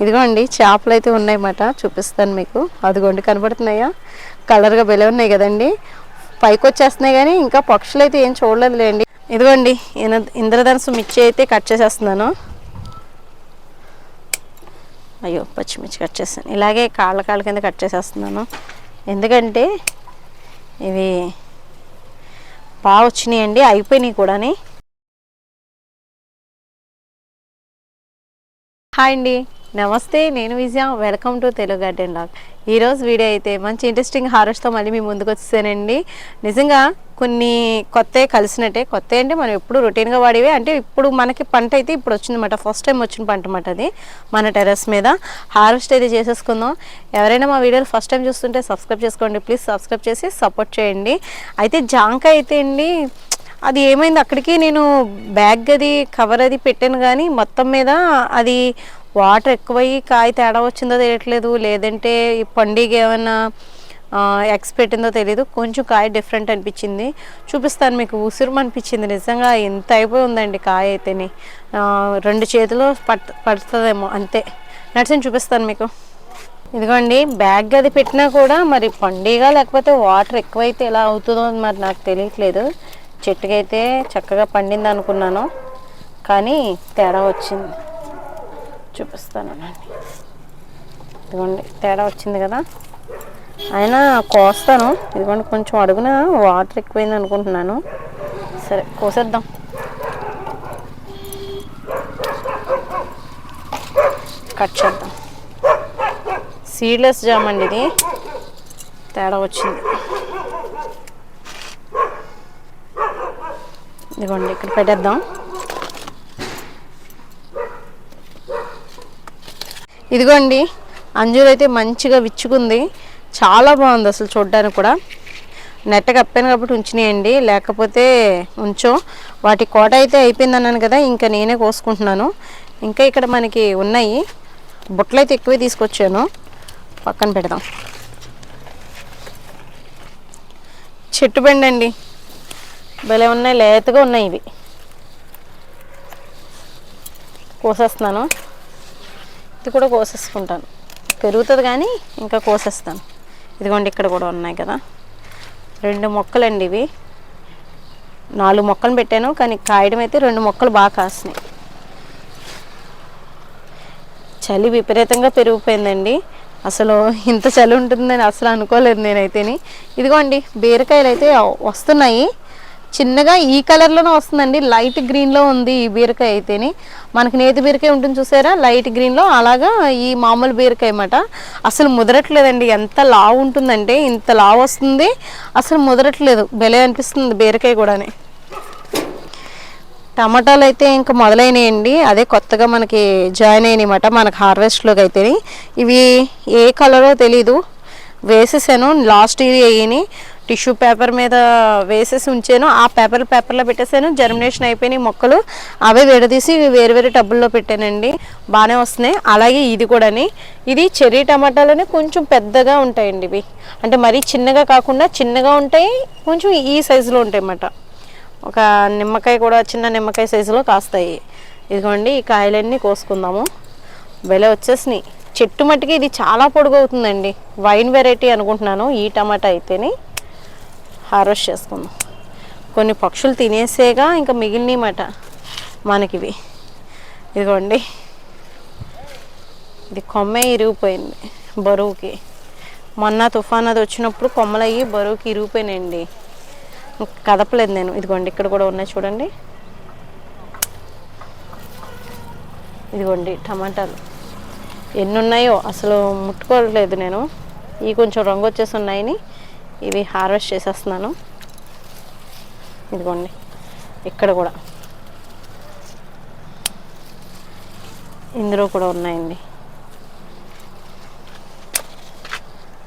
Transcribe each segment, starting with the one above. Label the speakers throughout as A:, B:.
A: ఇదిగోండి చేపలు అయితే ఉన్నాయన్నమాట చూపిస్తాను మీకు. అదిగోండి కనబడుతున్నాయా? కలర్గా బెలే ఉన్నాయి కదండి. పైకి వచ్చేస్తున్నాయి కానీ ఇంకా పక్షులు అయితే ఏం చూడలేదులేండి. ఇదిగోండి ఇన- ఇంద్రధనుసు మిర్చి అయితే కట్ చేసేస్తున్నాను. అయ్యో పచ్చిమిర్చి కట్ చేస్తాను. ఇలాగే కాళ్ళ కాళ్ళ కింద కట్ చేసేస్తున్నాను. ఎందుకంటే ఇవి బాగా వచ్చినాయండి అయిపోయినాయి కూడాని. హాయ్ అండి. నమస్తే నేను Vijaya. Welcome to Telugu garden log ఈరోజు వీడియో అయితే మంచి ఇంట్రెస్టింగ్ హారస్తో మళ్ళీ మీ ముందుకు వచ్చేసానండి. నిజంగా కొన్ని కొత్త కలిసినట్టే. కొత్త అంటే మనం ఎప్పుడు రొటీన్గా వాడేవి. అంటే ఇప్పుడు మనకి పంట అయితే ఇప్పుడు వచ్చిందన్నమాట. ఫస్ట్ టైం వచ్చిన పంట అన్నమాట అది మన టెర్రస్ మీద. హార్వెస్ట్ అయితే చేసేసుకుందాం. ఎవరైనా మా వీడియోలు ఫస్ట్ టైం చూస్తుంటే సబ్స్క్రైబ్ చేసుకోండి. ప్లీజ్ సబ్స్క్రైబ్ చేసి సపోర్ట్ చేయండి. అయితే జాంకాయ అయితే అండి అది ఏమైంది? అక్కడికి నేను బ్యాగ్ అది కవర్ అది పెట్టాను కానీ మొత్తం మీద అది వాటర్ ఎక్కువయ్యి కాయ తేడా వచ్చిందో తెలియట్లేదు. లేదంటే ఈ పండుగ ఏమైనా ఎక్స్ పెట్టిందో తెలియదు కొంచెం కాయ డిఫరెంట్ అనిపించింది. చూపిస్తాను మీకు. ఉసురు అనిపించింది. నిజంగా ఎంత అయిపోయి ఉందండి కాయ అయితేని. రెండు చేతులు పట్ పడుతుందేమో. అంతే. నడిచిన చూపిస్తాను మీకు. ఇదిగోండి బ్యాగ్ అది పెట్టినా కూడా మరి పండుగ లేకపోతే వాటర్ ఎక్కువైతే ఎలా అవుతుందో అని మరి నాకు తెలియట్లేదు. చెట్టుకైతే చక్కగా పండింది అనుకున్నాను కానీ తేడా వచ్చింది. చూపిస్తాను ఇదిగోండి తేడా వచ్చింది కదా. అయినా కోస్తాను. ఇదిగోండి కొంచెం అడుగున వాటర్ ఎక్కువైంది అనుకుంటున్నాను. సరే కోసేద్దాం. కట్ చేద్దాం. సీడ్లెస్ జామ్ అండి ఇది. తేడా వచ్చింది. ఇదిగోండి ఇక్కడ పెట్టేద్దాం. ఇదిగోండి అంజూరు అయితే మంచిగా విచ్చుకుంది. చాలా బాగుంది అసలు చూడడానికి కూడా. నెట్ట కప్పాను కాబట్టి ఉంచినాయండి. లేకపోతే ఉంచో. వాటి కోట అయితే అయిపోయింది అన్నాను కదా ఇంకా నేనే కోసుకుంటున్నాను. ఇంకా ఇక్కడ మనకి ఉన్నాయి. బుట్టలు అయితే ఎక్కువే తీసుకొచ్చాను. పక్కన పెడదాం. చెట్టు బెండండి భలే ఉన్నాయి లేతగా ఉన్నాయి ఇవి. కోసేస్తున్నాను. ఇది కూడా కోసేసుకుంటాను. పెరుగుతుంది కానీ ఇంకా కోసేస్తాను. ఇదిగోండి ఇక్కడ కూడా ఉన్నాయి కదా. రెండు మొక్కలండి ఇవి. నాలుగు మొక్కలు పెట్టాను కానీ కాయడం అయితే రెండు మొక్కలు బాగా కాసినాయి. చలి విపరీతంగా పెరిగిపోయిందండి. అసలు ఇంత చలి ఉంటుందని అసలు అనుకోలేదు నేనైతేని. ఇదిగోండి బీరకాయలు అయితే వస్తున్నాయి. చిన్నగా ఈ కలర్లోనే వస్తుందండి. లైట్ గ్రీన్లో ఉంది ఈ బీరకాయ అయితేని. మనకి నేతి బీరకాయ ఉంటుంది చూసారా? లైట్ గ్రీన్లో అలాగా ఈ మామూలు బీరకాయ అన్నమాట. అసలు ముదరట్లేదండి. ఎంత లావు ఉంటుందంటే ఇంత లావు వస్తుంది. అసలు ముదరట్లేదు. బెలే అనిపిస్తుంది బీరకాయ కూడానే. టమాటాలు అయితే ఇంకా మొదలైనాయండి. అదే కొత్తగా మనకి జాయిన్ అయినాయన్నమాట. మనకి హార్వెస్ట్లోకి అయితే ఇవి ఏ కలరో తెలీదు. వేసేసాను. లాస్ట్ ఇయర్ అయ్యి టిష్యూ పేపర్ మీద వేసేసి ఉంచాను. ఆ పేపర్ పేపర్లో పెట్టేసాను జర్మినేషన్ అయిపోయినాయి మొక్కలు అవే విడదీసి వేరు వేరే టబ్బుల్లో పెట్టానండి. బాగానే వస్తున్నాయి. అలాగే ఇది కూడాని. ఇది చెర్రీ టమాటాలోనే కొంచెం పెద్దగా ఉంటాయండి ఇవి. అంటే మరీ చిన్నగా కాకుండా చిన్నగా ఉంటాయి కొంచెం ఈ సైజులో ఉంటాయి అన్నమాట ఒక నిమ్మకాయ కూడా చిన్న నిమ్మకాయ సైజులో కాస్తాయి. ఇదిగోండి ఈ కాయలన్నీ కోసుకుందాము. బెల వచ్చేసినాయి. చెట్టు మట్టుకి ఇది చాలా పొడుగు అవుతుందండి. వైన్ వెరైటీ అనుకుంటున్నాను. ఈ టమాటా అయితేనే. హార్వెస్ట్ చేసుకుందాం. కొన్ని పక్షులు తినేసేగా ఇంకా మిగిలినమాట మనకివి. ఇదిగోండి. ఇది కొమ్మే ఇరిగిపోయింది బరువుకి. మొన్న తుఫాన్ అది వచ్చినప్పుడు కొమ్మలు అయ్యి బరువుకి ఇరిగిపోయినాయండి. కదపలేదు నేను. ఇదిగోండి ఇక్కడ కూడా ఉన్నాయి చూడండి. ఇదిగోండి టమాటాలు. ఎన్ని ఉన్నాయో అసలు ముట్టుకోవట్లేదు నేను. ఈ కొంచెం రంగు వచ్చేసి ఉన్నాయని. ఇవి హార్వెస్ట్ చేసేస్తున్నాను. ఇదిగోండి. ఇక్కడ కూడా. ఇందులో కూడా ఉన్నాయండి.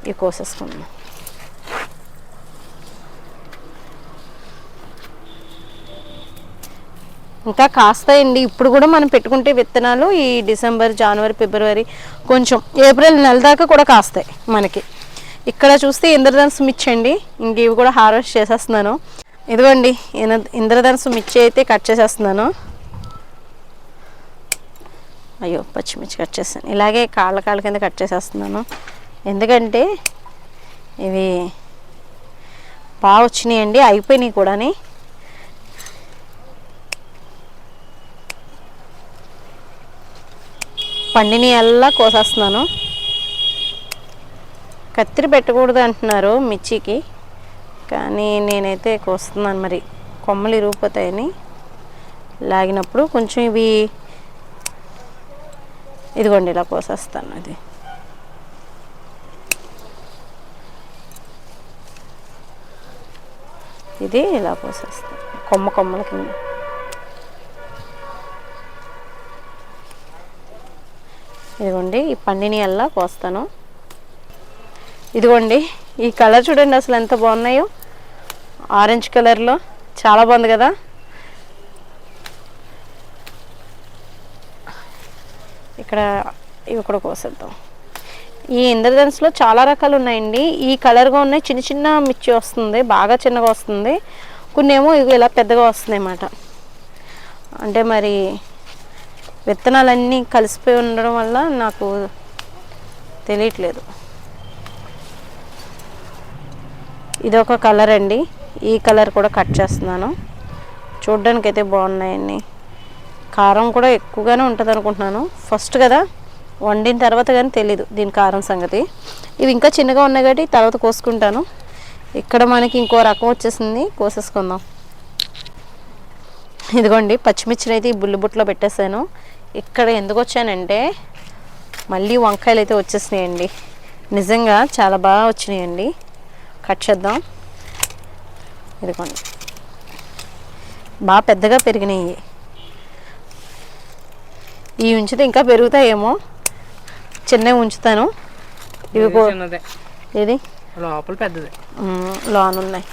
A: ఇవి కోసేసుకుందాం. ఇంకా కాస్తాయండి. ఇప్పుడు కూడా మనం పెట్టుకుంటే విత్తనాలు ఈ డిసెంబర్ జనవరి ఫిబ్రవరి కొంచెం ఏప్రిల్ నెల దాకా కూడా కాస్తాయి మనకి. ఇక్కడ చూస్తే ఇంద్రధనుసు మిర్చి అండి. ఇంక ఇవి కూడా హార్వెస్ట్ చేసేస్తున్నాను. ఇదిగోండి ఇంద్ర- ఇంద్రధనుసు మిర్చి అయితే కట్ చేసేస్తున్నాను. అయ్యో పచ్చిమిర్చి కట్ చేస్తాను ఇలాగే కాళ్ళ కాళ్ళ కింద కట్ చేసేస్తున్నాను. ఎందుకంటే ఇవి బాగా వచ్చినాయండి అయిపోయినాయి కూడాని. పండిని అల్లా కోసేస్తున్నాను. కత్తిరి పెట్టకూడదు అంటున్నారు మిర్చికి. కానీ నేనైతే కోస్తున్నాను మరి. కొమ్మలు ఇరిగిపోతాయని లాగినప్పుడు కొంచెం ఇవి ఇదిగోండి ఇలా కోసేస్తాను అది. ఇది ఇలా కోసేస్తాను. కొమ్మ కొమ్మల కింద. ఇదిగోండి ఈ పండిని అల్లా కోస్తాను. ఇదిగోండి ఈ కలర్ చూడండి అసలు ఎంత బాగున్నాయో. ఆరెంజ్ కలర్లో. చాలా బాగుంది కదా. ఇక్కడ ఇవి కూడా కోసేద్దాం. ఈ ఇంద్రధనుసులో చాలా రకాలు ఉన్నాయండి. ఈ కలర్గా ఉన్నాయి. చిన్న చిన్న మిర్చి వస్తుంది. బాగా చిన్నగా వస్తుంది. కొన్ని ఏమో ఇవి ఇలా పెద్దగా వస్తున్నాయి అన్నమాట అంటే మరి విత్తనాలన్నీ కలిసిపోయి ఉండడం వల్ల నాకు తెలియట్లేదు. ఇది ఒక కలర్ అండి. ఈ కలర్ కూడా కట్ చేస్తున్నాను. చూడ్డానికి అయితే బాగున్నాయండి. కారం కూడా ఎక్కువగానే ఉంటుంది అనుకుంటున్నాను ఫస్ట్ కదా వండిన తర్వాత కానీ తెలీదు దీని కారం సంగతి. ఇవి ఇంకా చిన్నగా ఉన్నాయి కాబట్టి తర్వాత కోసుకుంటాను. ఇక్కడ మనకి ఇంకో రకం వచ్చేసింది కోసేసుకుందాం. ఇదిగోండి పచ్చిమిర్చిని అయితే ఈ బుల్లి బుట్టలో పెట్టేశాను. ఇక్కడ ఎందుకు వచ్చానంటే మళ్ళీ వంకాయలు అయితే వచ్చేసినాయండి. నిజంగా చాలా బాగా వచ్చినాయండి. కట్ చేద్దాం. ఇదిగోండి. బాగా పెద్దగా పెరిగినాయి ఈ ఉంచితే ఇంకా పెరుగుతాయేమో. చిన్నవి ఉంచుతాను. ఇవి ఇది
B: లోపల పెద్దది.
A: లోన్ ఉన్నాయి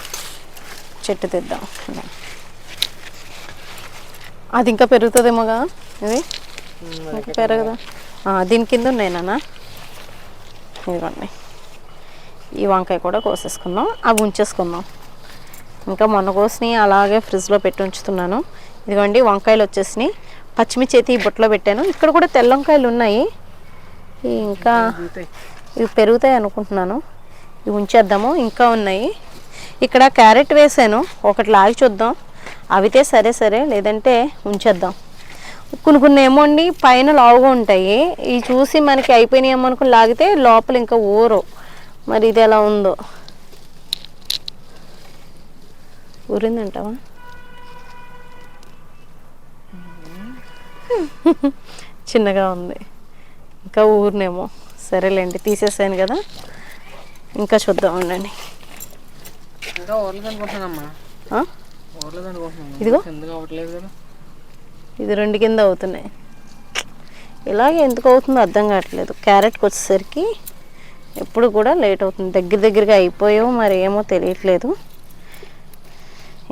A: చెట్టు తెద్దాం. అది ఇంకా పెరుగుతుందేమోగా? ఇది? ఇంకా పెరగదా? దీని కింద ఉన్నాయి నాన్న. ఇదిగోండి. ఈ వంకాయ కూడా కోసేసుకుందాం. అవి ఉంచేసుకుందాం. ఇంకా మొన్న కోసినవి అలాగే ఫ్రిడ్జ్లో పెట్టి ఉంచుతున్నాను. ఇదిగోండి వంకాయలు వచ్చేసినాయి. పచ్చిమిర్చి అయితే ఈ బుట్టలో పెట్టాను. ఇక్కడ కూడా తెల్ల వంకాయలు ఉన్నాయి. ఇంకా ఇవి పెరుగుతాయి అనుకుంటున్నాను. ఇవి ఉంచేద్దాము. ఇంకా ఉన్నాయి. ఇక్కడ క్యారెట్ వేసాను. ఒకటి లాగి చూద్దాం. అవితే సరే సరే లేదంటే ఉంచేద్దాం. కొన్ని కొన్ని ఏమో అండి పైన లావుగా ఉంటాయి. ఇవి చూసి మనకి అయిపోయినాయి ఏమో అనుకుని లాగితే లోపల ఇంకా ఊరు మరి ఇది ఎలా ఉందో. ఊరిందంటావా? చిన్నగా ఉంది. ఇంకా ఊరినేమో. సరేలేండి తీసేసాను కదా. ఇంకా చూద్దాం ఉండండి. ఇదిగో. ఇది రెండు కింద అవుతున్నాయి. ఇలాగే ఎందుకు అవుతుందో అర్థం కావట్లేదు. క్యారెట్కి వచ్చేసరికి ఎప్పుడు కూడా లేట్ అవుతుంది. దగ్గర దగ్గరగా అయిపోయావు మరి ఏమో తెలియట్లేదు.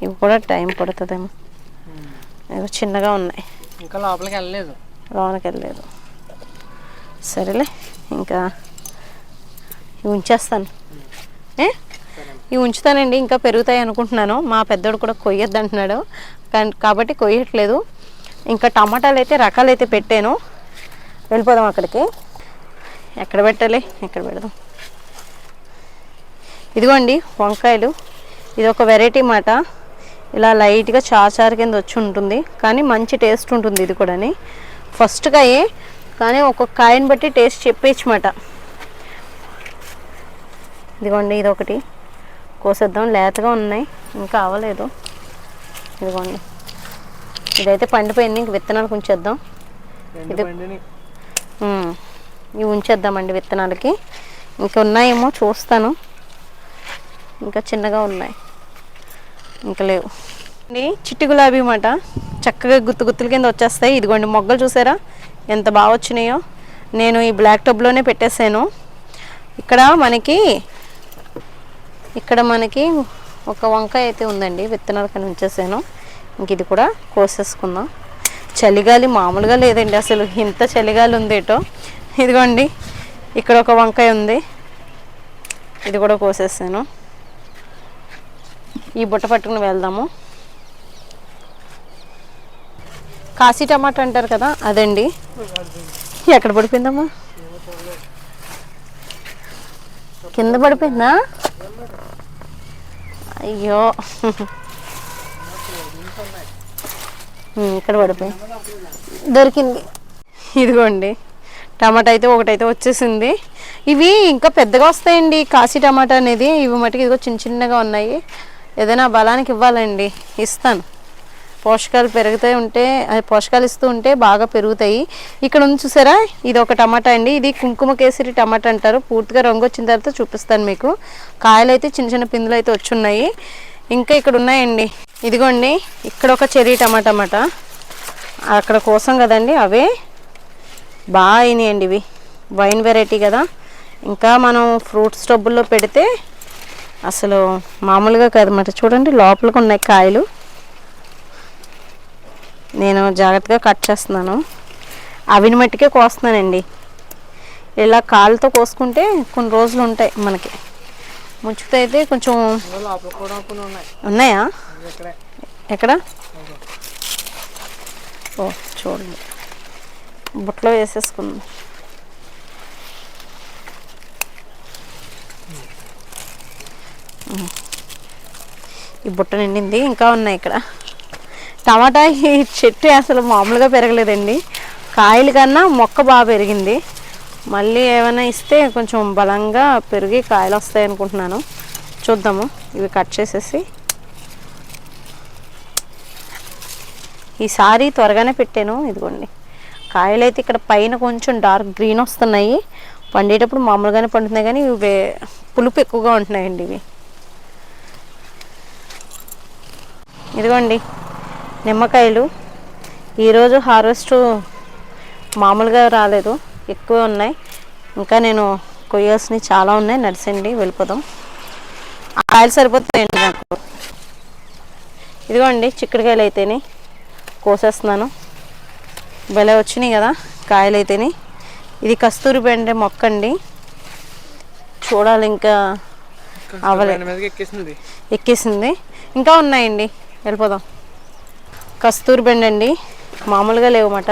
A: ఇవి కూడా టైం పడుతుందేమో. ఇవి చిన్నగా ఉన్నాయి.
B: ఇంకా లోపలికి వెళ్ళలేదు.
A: లోనకి వెళ్ళలేదు. సరేలే ఇంకా ఇవి ఉంచేస్తాను. ఏ? ఇవి ఉంచుతానండి ఇంకా పెరుగుతాయి అనుకుంటున్నాను. మా పెద్దోడు కూడా కొయ్యొద్దు అంటున్నాడు కాబట్టి కొయ్యట్లేదు. ఇంకా టమాటాలు అయితే రకాలు అయితే పెట్టాను. వెళ్ళిపోదాం అక్కడికి. ఎక్కడ పెట్టాలి? ఎక్కడ పెడదాం? ఇదిగోండి వంకాయలు. ఇది ఒక వెరైటీ మాట. ఇలా లైట్గా చాచారు కింద వచ్చి ఉంటుంది. కానీ మంచి టేస్ట్ ఉంటుంది ఇది కూడాని. ఫస్ట్ కాయే కానీ ఒక్కొక్క కాయని బట్టి టేస్ట్ చెప్పేయచ్చమాట ఇదిగోండి ఇది ఒకటి కోసేద్దాం. లేతగా ఉన్నాయి. ఇంకా అవ్వలేదు ఇదిగోండి. ఇదైతే పండిపోయింది. ఇంక విత్తనాలు
B: రెండు
A: ఇది- ఇవి ఉంచేద్దామండి విత్తనాలకి. ఇంకా ఉన్నాయేమో చూస్తాను. ఇంకా చిన్నగా ఉన్నాయి. ఇంకా లేవు. చిట్టి గులాబీ మాట. చక్కగా గుత్తు గుత్తుల కింద వచ్చేస్తాయి. ఇదిగోండి మొగ్గలు చూసారా? ఎంత బాగా వచ్చినాయో. నేను ఈ బ్లాక్ టబ్లోనే పెట్టేశాను. ఇక్కడ మనకి ఇక్కడ మనకి ఒక వంకాయ అయితే ఉందండి. విత్తనాలు కానీ ఉంచేసాను ఇంక ఇది కూడా కోసేసుకుందాం. చలిగాలి మామూలుగా లేదండి అసలు. ఇంత చలిగాలి ఉందేటో ఇదిగోండి ఇక్కడ ఒక వంకాయ ఉంది. ఇది కూడా కోసేసాను. ఈ బుట్ట పట్టుకుని వెళ్దాము. కాశీ టమాటా అంటారు కదా అదండి. ఎక్కడ పడిపోయిందమ్మా? కింద పడిపోయిందా? అయ్యో. ఇక్కడ పడిపోయి. దొరికింది. ఇదిగోండి. టమాటా అయితే ఒకటైతే వచ్చేసింది. ఇవి ఇంకా పెద్దగా వస్తాయండి. కాశీ టమాటా అనేది ఇవి మటుకు ఇదిగో చిన్న చిన్నగా ఉన్నాయి. ఏదైనా బలానికి ఇవ్వాలండి. ఇస్తాను. పోషకాలు పెరుగుతూ ఉంటే అది పోషకాలు ఇస్తూ ఉంటే బాగా పెరుగుతాయి. ఇక్కడ ఉంది చూసారా? ఇది ఒక టమాటా అండి. ఇది కుంకుమ కేసరి టమాటా అంటారు. పూర్తిగా రంగు వచ్చిన తర్వాత చూపిస్తాను మీకు. కాయలు అయితే చిన్న చిన్న పిందులు అయితే వచ్చున్నాయి ఇంకా ఇక్కడ ఉన్నాయండి. ఇదిగోండి. ఇక్కడ ఒక చెర్రీ టమాటా అన్నమాట. అక్కడ కోసం కదండి అవే. బాగా అయినాయండి ఇవి. వైన్ వెరైటీ కదా. ఇంకా మనం ఫ్రూట్స్ టబ్బుల్లో పెడితే అసలు మామూలుగా కాదన్నమాట. చూడండి లోపలికి ఉన్నాయి కాయలు. నేను జాగ్రత్తగా కట్ చేస్తున్నాను. అవిని మట్టికే కోస్తున్నానండి. ఇలా కాళ్ళతో కోసుకుంటే కొన్ని రోజులు ఉంటాయి మనకి. ముంచుతో అయితే కొంచెం
B: ఉన్నాయి.
A: ఎక్కడ? ఓ చూడండి. బుట్టలో వేసేసుకుందాం. ఈ బుట్ట నిండింది ఇంకా ఉన్నాయి ఇక్కడ. టమాటా ఈ చెట్టు అసలు మామూలుగా పెరగలేదండి. కాయలు కన్నా మొక్క బాగా పెరిగింది. మళ్ళీ ఏమైనా ఇస్తే కొంచెం బలంగా పెరిగి కాయలు వస్తాయి అనుకుంటున్నాను. చూద్దాము ఇవి కట్ చేసేసి. ఈసారి త్వరగానే పెట్టాను ఇదిగోండి. కాయలు అయితే ఇక్కడ పైన కొంచెం డార్క్ గ్రీన్ వస్తున్నాయి. పండేటప్పుడు మామూలుగానే పండుతున్నాయి కానీ ఇవి పులుపు ఎక్కువగా ఉంటున్నాయండి ఇవి. ఇదిగోండి నిమ్మకాయలు. ఈరోజు హార్వెస్ట్ మామూలుగా రాలేదు ఎక్కువ ఉన్నాయి. ఇంకా నేను కొయ్యాల్సినవి చాలా ఉన్నాయి నడిచండి వెళ్ళిపోదాం. ఆ కాయలు సరిపోతాయండి నాకు. ఇదిగోండి చిక్కుడుకాయలు అయితేనే కోసేస్తున్నాను. భలే వచ్చినాయి కదా కాయలు అయితేనే ఇది కస్తూరి బెండ మొక్క అండి చూడాలి ఇంకా
B: మీదకి ఎక్కేసింది.
A: ఇంకా ఉన్నాయండి. వెళ్ళిపోదాం. కస్తూరి బెండ అండి. మామూలుగా లేవన్నమాట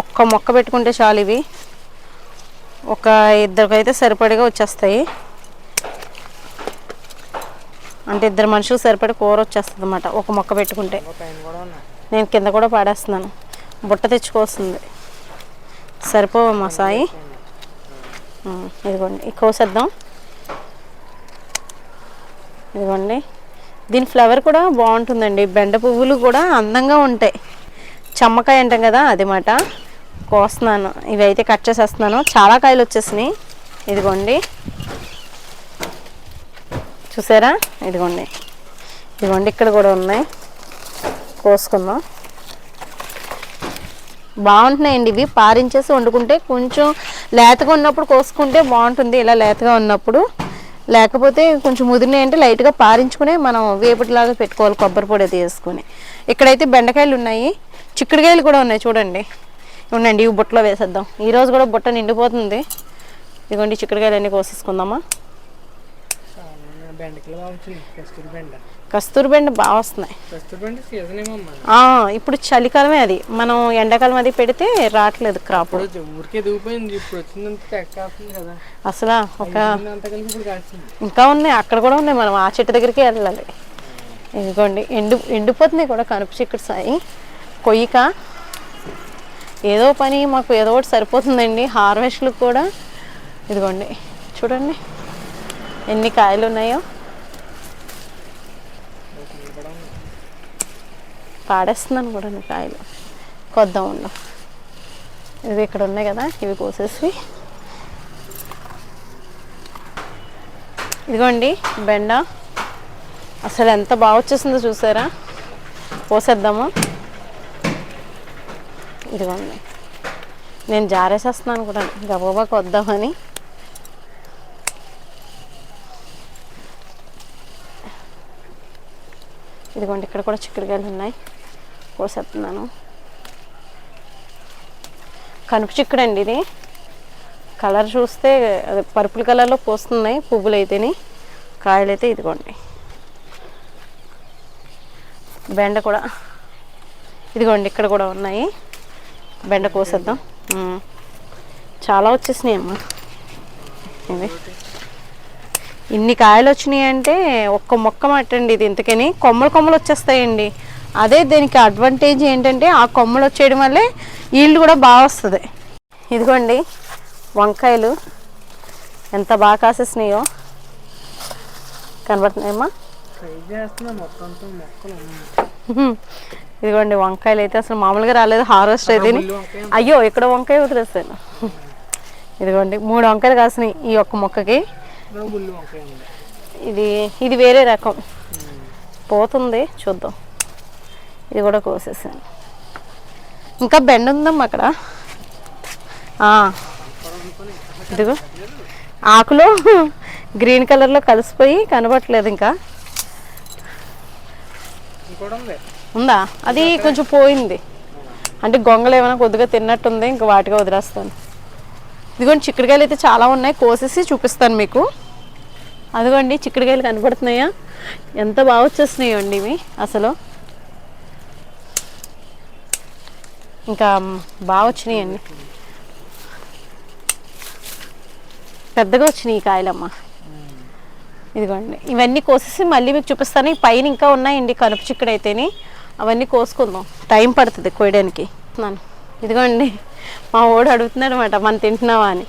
A: ఒక్క మొక్క పెట్టుకుంటే చాలు ఇవి. ఒక ఇద్దరికైతే సరిపడిగా వచ్చేస్తాయి. అంటే ఇద్దరు మనుషులు సరిపడి కూర వచ్చేస్తుంది అన్నమాట ఒక మొక్క పెట్టుకుంటే. నేను కింద కూడా పాడేస్తున్నాను. బుట్ట తెచ్చుకోవాల్సింది సరిపోవమ్మా సాయి? ఇదిగోండి కోసేద్దాం. ఇదిగోండి. దీని ఫ్లవర్ కూడా బాగుంటుందండి. బెండ పువ్వులు కూడా అందంగా ఉంటాయి. చమ్మకాయ అంటాం కదా అది మాట. కోస్తున్నాను. ఇవి అయితే కట్ చేసేస్తున్నాను. చాలా కాయలు వచ్చేసినాయి. ఇదిగోండి. చూసారా? ఇదిగోండి. ఇదిగోండి ఇక్కడ కూడా ఉన్నాయి. కోసుకుందాం. బాగుంటున్నాయండి. ఇవి పారించేసి వండుకుంటే కొంచెం లేతగా ఉన్నప్పుడు కోసుకుంటే బాగుంటుంది. ఇలా లేతగా ఉన్నప్పుడు లేకపోతే కొంచెం ముదిరినాయి అంటే లైట్గా పారించుకుని మనం వేపటిలాగా పెట్టుకోవాలి కొబ్బరి పొడి అది వేసుకుని. ఇక్కడైతే బెండకాయలు ఉన్నాయి. చిక్కుడుకాయలు కూడా ఉన్నాయి చూడండి. ఉండండి ఇవి బుట్టలో వేసేద్దాం. ఈరోజు కూడా బుట్ట నిండిపోతుంది. ఇదిగోండి చిక్కుడుకాయలు అన్నీ కోసేసుకుందామా
B: బెండకాయలు బాగా
A: వస్తున్నాయి. ఇప్పుడు చలికాలమే అది. మనం ఎండాకాలం అది పెడితే రావట్లేదు క్రాప్. అసలు ఒక ఇంకా ఉన్నాయి. అక్కడ కూడా ఉన్నాయి. మనం ఆ చెట్టు దగ్గరికి వెళ్ళాలి. ఇదిగోండి. ఎండు ఎండిపోతున్నాయి కూడా కనుపు చిక్కుడు సాయి. కొయ్యిక. ఏదో పని మాకు ఏదో ఒకటి సరిపోతుందండి. హార్వెస్ట్లకు కూడా. ఇదిగోండి. చూడండి. ఎన్ని కాయలు ఉన్నాయో. పాడేస్తున్నాను కూడా నీ కాయలు కొద్దాం ఉండవు ఇవి ఇక్కడ ఉన్నాయి కదా ఇవి కోసేసి. ఇదిగోండి బెండ. అసలు ఎంత బాగా వచ్చేసిందో చూసారా? పోసేద్దాము ఇదిగోండి. నేను జారేసేస్తున్నాను కూడా. గబగబా కొద్దామని. ఇదిగోండి ఇక్కడ కూడా చిక్కుడుకాయలు ఉన్నాయి. కోసేస్తున్నాను కనుపు చిక్కుడు అండి ఇది. కలర్ చూస్తే అదే పర్పుల్ కలర్లో పోస్తున్నాయి పువ్వులు అయితేని కాయలు అయితే ఇదిగోండి. బెండ కూడా. ఇదిగోండి ఇక్కడ కూడా ఉన్నాయి. బెండ కోసేద్దాం. చాలా వచ్చేసినాయి అమ్మా. ఇవి. ఇన్ని కాయలు వచ్చినాయి అంటే ఒక్క మొక్క మట్టండి ఇది. ఇంతకని కొమ్మలు కొమ్మలు వచ్చేస్తాయండి. అదే దీనికి అడ్వాంటేజ్ ఏంటంటే ఆ కొమ్మలు వచ్చేయడం వల్లే ఈల్డ్ కూడా బాగా వస్తుంది. ఇదిగోండి వంకాయలు ఎంత బాగా కాసేసినాయో కనబడుతున్నాయమ్మా. ఇదిగోండి వంకాయలు అయితే అసలు మామూలుగా రాలేదు హార్వెస్ట్ అయితే అయ్యో ఇక్కడ వంకాయ వదిలేస్తాను ఇదిగోండి మూడు వంకాయలు కాసినాయి ఈ ఒక్క మొక్కకి. ఇది ఇది వేరే రకం. పోతుంది చూద్దాం. ఇది కూడా కోసేసాను. ఇంకా బెండ ఉందమ్మా అక్కడ. ఇదిగో. ఆకులు గ్రీన్ కలర్లో కలిసిపోయి కనబట్టలేదు ఇంకా.
B: ఉందా?
A: అది కొంచెం పోయింది. అంటే గొంగలు ఏమైనా కొద్దిగా తిన్నట్టుంది ఇంకా వాటిగా వదిలేస్తాను. ఇదిగోండి చిక్కుడుకాయలు అయితే చాలా ఉన్నాయి. కోసేసి చూపిస్తాను మీకు. అదిగోండి చిక్కుడుకాయలు కనపడుతున్నాయా ఎంత బాగా వచ్చేస్తున్నాయో అండి ఇవి అసలు. ఇంకా బాగా వచ్చినాయి అండి పెద్దగా వచ్చినాయి ఈ కాయలమ్మ. ఇదిగోండి. ఇవన్నీ కోసేసి మళ్ళీ మీకు చూపిస్తాను. ఈ పైన ఇంకా ఉన్నాయండి కనుపు చిక్కుడైతేనే అవన్నీ కోసుకుందాం. టైం పడుతుంది కోయడానికి. ఇదిగోండి. మా ఓడు అడుగుతున్నాడు అనమాట మనం తింటున్నావా అని.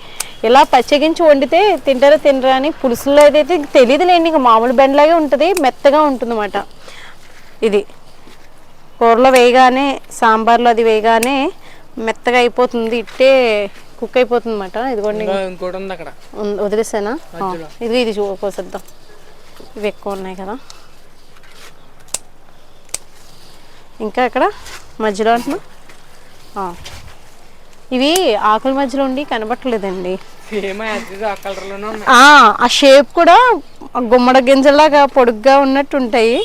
A: ఇలా పచ్చగించి వండితే తింటారా తినరా అని పులుసులో అయితే తెలియదులేండి ఇంకా మామూలు బెండలాగే ఉంటుంది మెత్తగా ఉంటుంది ఇది. కూరలో వేయగానే సాంబార్లో అది వేయగానే మెత్తగా అయిపోతుంది ఇట్టే కుక్ అయిపోతుంది అనమాట ఇదిగోండి.
B: ఇంకా ఇంకోటి ఉంది అక్కడ.
A: వదిలేసానా. ఇది ఇది చూ కోసేద్దాం ఇవి ఎక్కువ ఉన్నాయి కదా. ఇంకా ఇక్కడ మధ్యలో అంటున్నా. ఇవి ఆకుల మధ్యలో ఉండి కనబట్టలేదండి.
B: ఆ
A: షేప్ కూడా గుమ్మడ గింజలాగా పొడుగ్గా ఉన్నట్టు ఉంటాయి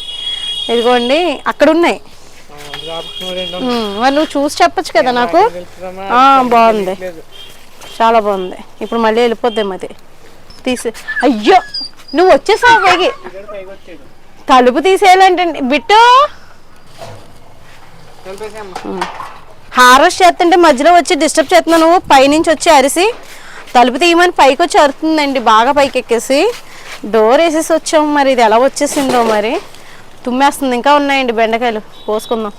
A: ఇదిగోండి అక్కడ ఉన్నాయి మరి నువ్వు చూసి చెప్పొచ్చు కదా నాకు? బాగుంది. చాలా బాగుంది. ఇప్పుడు మళ్ళీ వెళ్ళిపోద్దాం అది తీసి. అయ్యో! నువ్వు వచ్చేసావు పైకి. తలుపు తీసేయాలంటే బిట్టు. హార్వెస్ట్ చేస్తుంటే మధ్యలో వచ్చి డిస్టర్బ్ చేస్తున్నావు నువ్వు. పైనుంచి వచ్చి అరిసి తలుపు తీయమని పైకి వచ్చి అరుతుందండి. బాగా పైకి ఎక్కేసి డోర్ వేసేసి వచ్చాము మరి. ఇది ఎలా వచ్చేసిందో మరి. తుమ్మేస్తుంది. ఇంకా ఉన్నాయండి బెండకాయలు. కోసుకుందాం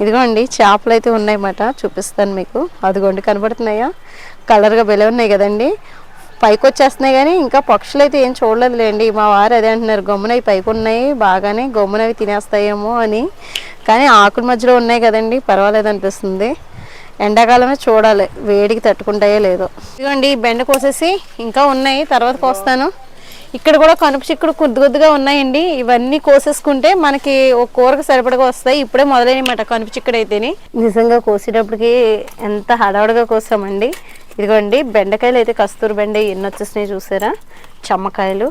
A: ఇదిగోండి చేపలు అయితే ఉన్నాయన్నమాట చూపిస్తాను మీకు. అదిగోండి కనబడుతున్నాయా? కలర్గా బెలే ఉన్నాయి కదండి. పైకి వచ్చేస్తున్నాయి కానీ ఇంకా పక్షులు అయితే ఏం చూడలేదులేండి. మా వారు అదే అంటున్నారు గమ్మునవి పైకి ఉన్నాయి బాగానే గమ్మునవి తినేస్తాయేమో అని. కానీ ఆకుల మధ్యలో ఉన్నాయి కదండి పర్వాలేదు అనిపిస్తుంది. ఎండాకాలమే చూడాలి వేడికి తట్టుకుంటాయో లేదో. ఇదిగోండి బెండ కోసేసి ఇంకా ఉన్నాయి తర్వాత కోస్తాను ఇక్కడ కూడా కనుపు చిక్కుడు కొద్ది కొద్దిగా ఉన్నాయండి. ఇవన్నీ కోసేసుకుంటే మనకి ఒక కూరకు సరిపడగా వస్తాయి. ఇప్పుడే మొదలైనమాట కనుపు చిక్కుడు నిజంగా కోసేటప్పటికి ఎంత హడావుడిగా కోసామండి. ఇదిగోండి బెండకాయలు అయితే కస్తూరి బెండ ఎన్ని వచ్చేసినాయి చూసారా? చమ్మకాయలు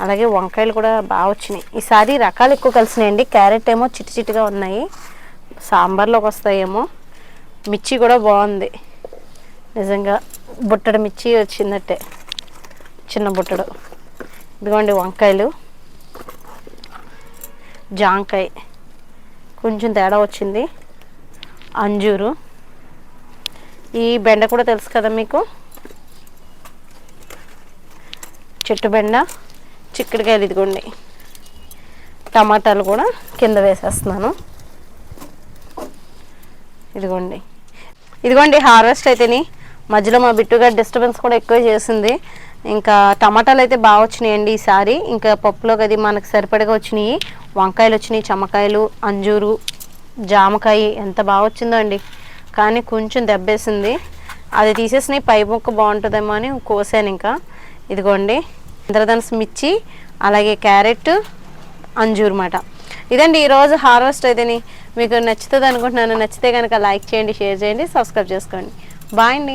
A: అలాగే వంకాయలు కూడా బాగా వచ్చినాయి. ఈసారి రకాలు ఎక్కువ కలిసినాయండి. క్యారెట్ ఏమో చిట్టి చిటిగా ఉన్నాయి. సాంబార్లోకి వస్తాయేమో. మిర్చి కూడా బాగుంది. నిజంగా బుట్టడ మిర్చి వచ్చిందట్టే. చిన్న బుట్టడు ఇదిగోండి వంకాయలు. జాంకాయ. కొంచెం తేడా వచ్చింది. అంజూరు. ఈ బెండ కూడా తెలుసు కదా మీకు? చెట్టు బెండ చిక్కుడుకాయలు ఇదిగోండి. టమాటాలు కూడా కింద వేసేస్తున్నాను. ఇదిగోండి. ఇదిగోండి హార్వెస్ట్ అయితేని. మధ్యలో మా బిట్టుగా డిస్టర్బెన్స్ కూడా ఎక్కువ చేసింది. ఇంకా టమాటాలు అయితే బాగా వచ్చినాయండి ఈసారి. ఇంకా పప్పులోకి అది మనకు సరిపడగా వచ్చినాయి. వంకాయలు వచ్చినాయి చమకాయలు అంజూరు జామకాయ ఎంత బాగా వచ్చిందో అండి. కానీ కొంచెం దెబ్బేసింది. అది తీసేసినాయి పై ముక్క బాగుంటుందేమో అని కోసాను ఇంకా. ఇదిగోండి ఇంద్రధనసు మిర్చి అలాగే క్యారెట్ అంజూర్ మాట. ఇదండి ఈరోజు హార్వెస్ట్ అయితేని. మీకు నచ్చుతుంది అనుకుంటున్నాను. నచ్చితే కనుక లైక్ చేయండి షేర్ చేయండి సబ్స్క్రైబ్ చేసుకోండి. బాయ్ అండి.